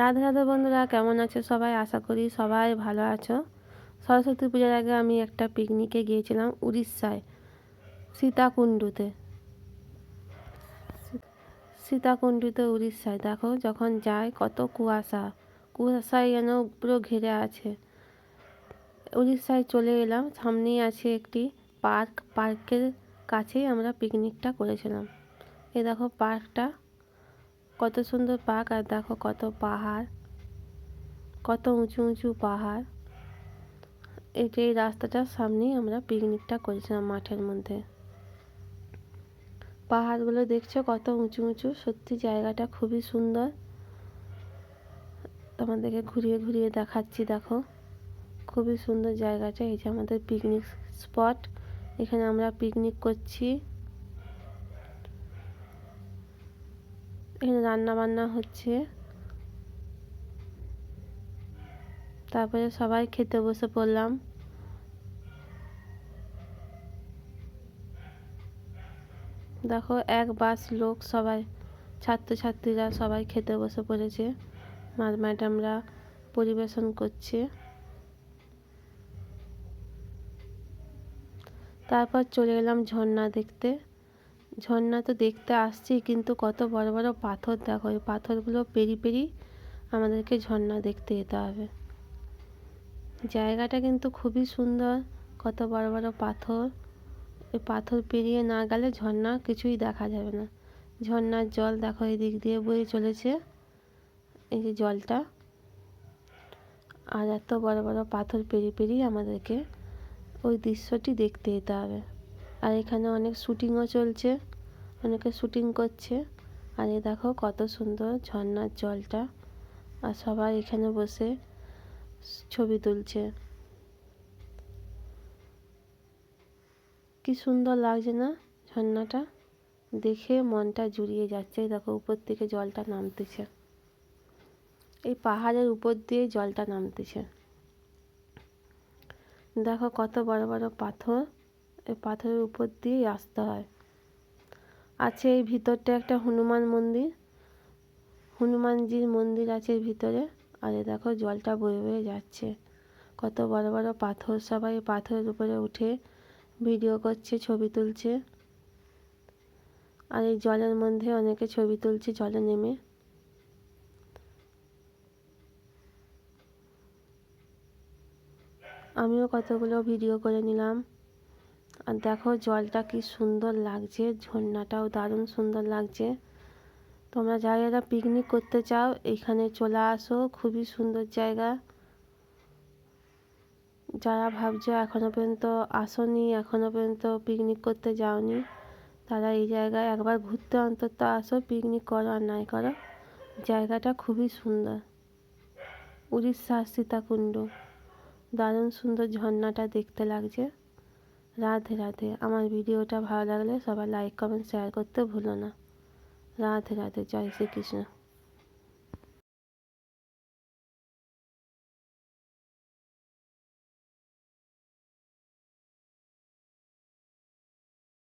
রাধে রাধে বন্ধুরা, কেমন আছো সবাই? আশা করি সবাই ভালো আছো। সরস্বতী পূজার আগে আমি একটা পিকনিকে গিয়েছিলাম উড়িষ্যায়, সীতাকুণ্ডুতে। সীতাকুণ্ডুতে উড়িষ্যায়, দেখো যখন যায় কত কুয়াশা, কুয়াশায় যেন পুরো ঘিরে আছে। উড়িষ্যায় চলে এলাম, সামনেই আছে একটি পার্ক, পার্কের কাছেই আমরা পিকনিকটা করেছিলাম। এ দেখো পার্কটা কত সুন্দর পার্ক আর দেখো কত পাহাড়, কত উঁচু উঁচু পাহাড়। এটা এই রাস্তাটার সামনেই আমরা পিকনিকটা করেছিলাম মাঠের মধ্যে। পাহাড়গুলো দেখছ কত উঁচু উঁচু, সত্যি জায়গাটা খুবই সুন্দর। তোমাদেরকে ঘুরিয়ে ঘুরিয়ে দেখাচ্ছি, দেখো। খুবই সুন্দর জায়গাটা, এই যে আমাদের পিকনিক স্পট। এখানে আমরা পিকনিক করছি। এখানে রান্না বান্না হচ্ছে। তারপরে সবাই খেতে বসে পড়লাম। দেখো, এক বাস লোক সবাই, ছাত্রছাত্রীরা সবাই খেতে বসে পড়েছে। ম্যাডামরা পরিবেশন করছে। তারপর চলে গেলাম ঝর্ণা দেখতে। ঝর্ণা তো দেখতে আসছি, কিন্তু কত বড় বড় পাথর দেখো। এই পাথরগুলো পেরি পেরি আমাদেরকে ঝর্ণা দেখতে যেতে হবে। জায়গাটা কিন্তু খুবই সুন্দর, কত বড় বড় পাথর। এই পাথর পেরিয়ে না গেলে ঝর্ণা কিছুই দেখা যাবে না। ঝর্ণার জল দেখো এই দিক দিয়ে বয়ে চলেছে, এই যে জলটা। আর এত বড় বড় পাথর পেরি পেরি আমাদেরকে ওই দৃশ্যটি দেখতে যেতে হবে। আর এখানে অনেক শুটিংও চলছে। অনেকে শুটিং করছে। আর এই দেখো কত সুন্দর ঝর্নার জলটা। আর সবাই এখানে বসে ছবি তুলছে। কি সুন্দর লাগছে না ঝর্ণাটা? দেখে মনটা জুড়িয়ে যাচ্ছে। দেখো উপর থেকে জলটা নামতেছে। এই পাহাড়ের উপর দিয়ে জলটা নামতেছে। দেখো কত বড় বড় পাথর। এই পাথরের উপর দিয়েই আসতে হয়। আছে এই ভিতরটা একটা হনুমান মন্দির। হনুমানজির মন্দির আছে ভিতরে। আর দেখো, জলটা বয়ে বয়ে যাচ্ছে। কত বড় বড় পাথর, সবাই পাথরের উপরে উঠে ভিডিও করছে, ছবি তুলছে। আর এই জলের মধ্যে অনেকে ছবি তুলছে, জলে নেমে। আমিও কতগুলো ভিডিও করে নিলাম। আর দেখো জলটা কি সুন্দর লাগছে, ঝর্ণাটাও দারুণ সুন্দর লাগছে। তোমরা যারা যারা পিকনিক করতে চাও, এখানে চলে আসো, খুবই সুন্দর জায়গা। যারা ভাবছ এখনও পর্যন্ত আসনি এখনও পর্যন্ত পিকনিক করতে যাওনি, তারা এই জায়গায় একবার ঘুরতে অন্তত আসো পিকনিক করো আর নাই করো, জায়গাটা খুবই সুন্দর। উড়িষ্যার সীতাকুণ্ড, দারুণ সুন্দর ঝর্ণাটা দেখতে লাগছে। রাধে রাধে। আমার ভিডিওটা ভালো লাগলে সবাই লাইক কমেন্ট শেয়ার করতে ভুলো না। রাধে রাধে। জয় শ্রীকৃষ্ণ।